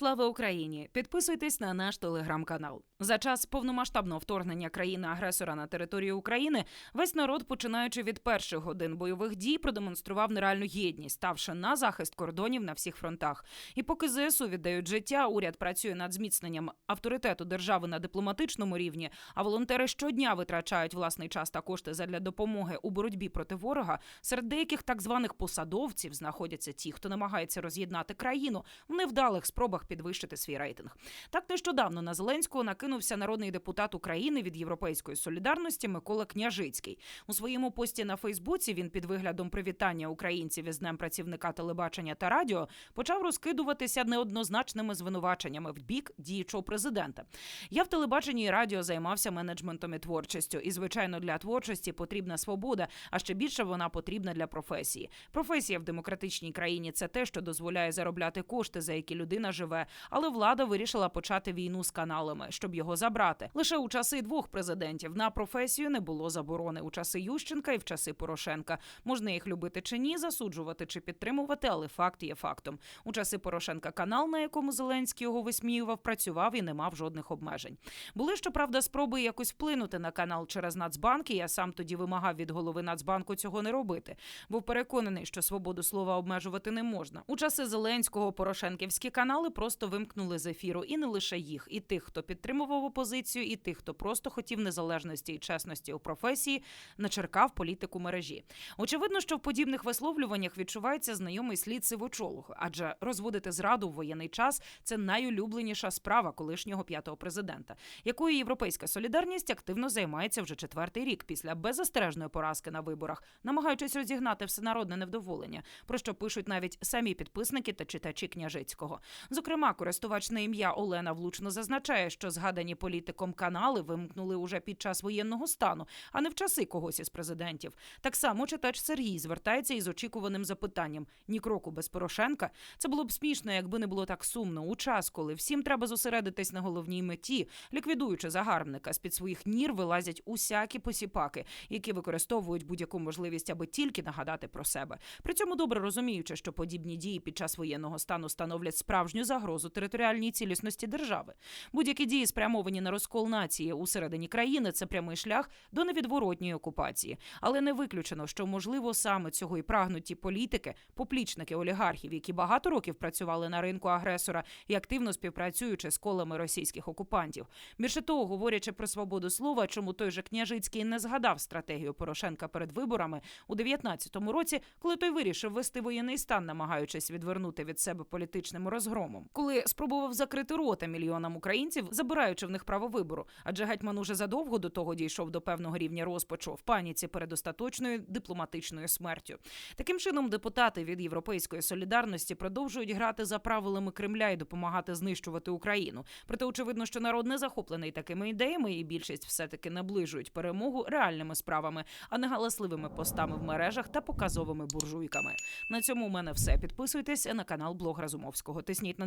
Слава Україні! Підписуйтесь на наш телеграм-канал. За час повномасштабного вторгнення країни-агресора на територію України весь народ, починаючи від перших годин бойових дій, продемонстрував нереальну єдність, ставши на захист кордонів на всіх фронтах. І поки ЗСУ віддають життя, уряд працює над зміцненням авторитету держави на дипломатичному рівні. А волонтери щодня витрачають власний час та кошти задля допомоги у боротьбі проти ворога. Серед деяких так званих посадовців знаходяться ті, хто намагається роз'єднати країну в невдалих спробах підвищити свій рейтинг. Так нещодавно на Зеленського накинувся народний депутат України від Європейської солідарності Микола Княжицький. У своєму пості на Фейсбуці він під виглядом привітання українців із днем працівника телебачення та радіо почав розкидуватися неоднозначними звинуваченнями в бік діючого президента. Я в телебаченні і радіо займався менеджментом і творчістю. І звичайно, для творчості потрібна свобода, а ще більше вона потрібна для професії. Професія в демократичній країні це те, що дозволяє заробляти кошти, за які людина живе. Але влада вирішила почати війну з каналами, щоб його забрати. Лише у часи двох президентів на професію не було заборони у часи Ющенка і в часи Порошенка. Можна їх любити чи ні, засуджувати чи підтримувати, але факт є фактом. У часи Порошенка канал, на якому Зеленський його висміював, працював і не мав жодних обмежень. Були щоправда спроби якось вплинути на канал через Нацбанк. і Я сам тоді вимагав від голови Нацбанку цього не робити. Був переконаний, що свободу слова обмежувати не можна. У часи Зеленського порошенківські канали просто вимкнули з ефіру, і не лише їх, і тих, хто підтримував опозицію, і тих, хто просто хотів незалежності і чесності у професії, начеркав політику мережі. Очевидно, що в подібних висловлюваннях відчувається знайомий слід сивочолого, адже розводити зраду в воєнний час це найулюбленіша справа колишнього п'ятого президента, якою європейська солідарність активно займається вже четвертий рік після беззастережної поразки на виборах, намагаючись розігнати всенародне невдоволення, про що пишуть навіть самі підписники та читачі княжицького. Зокрема, користувач на ім'я Олена влучно зазначає, що згадані політиком канали вимкнули уже під час воєнного стану, а не в часи когось із президентів. Так само читач Сергій звертається із очікуваним запитанням: ні кроку без Порошенка. Це було б смішно, якби не було так сумно. У час, коли всім треба зосередитись на головній меті, ліквідуючи загарбника, з під своїх нір вилазять усякі посіпаки, які використовують будь-яку можливість, аби тільки нагадати про себе. При цьому добре розуміючи, що подібні дії під час воєнного стану становлять справжню загрозу територіальній цілісності держави. Будь-які дії, спрямовані на розкол нації усередині країни, це прямий шлях до невідворотньої окупації. Але не виключено, що можливо саме цього і прагнуть ті політики, поплічники олігархів, які багато років працювали на ринку агресора і активно співпрацюючи з колами російських окупантів. Більше того, говорячи про свободу слова, чому той же княжицький не згадав стратегію Порошенка перед виборами у 19-му році, коли той вирішив вести воєнний стан, намагаючись відвернути від себе політичним розгромом, коли спробував закрити рота мільйонам українців, забираючи в них право вибору. Адже гетьман уже задовго до того дійшов до певного рівня розпачу в паніці перед остаточною дипломатичною смертю. Таким чином, депутати від європейської солідарності продовжують грати за правилами Кремля і допомагати знищувати Україну. Проте очевидно, що народ не захоплений такими ідеями, і більшість все таки наближують перемогу реальними справами, а не галасливими постами в мережах та показовими буржуйками. На цьому у мене все. Підписуйтесь на канал Блог Разумовського. Тисніть на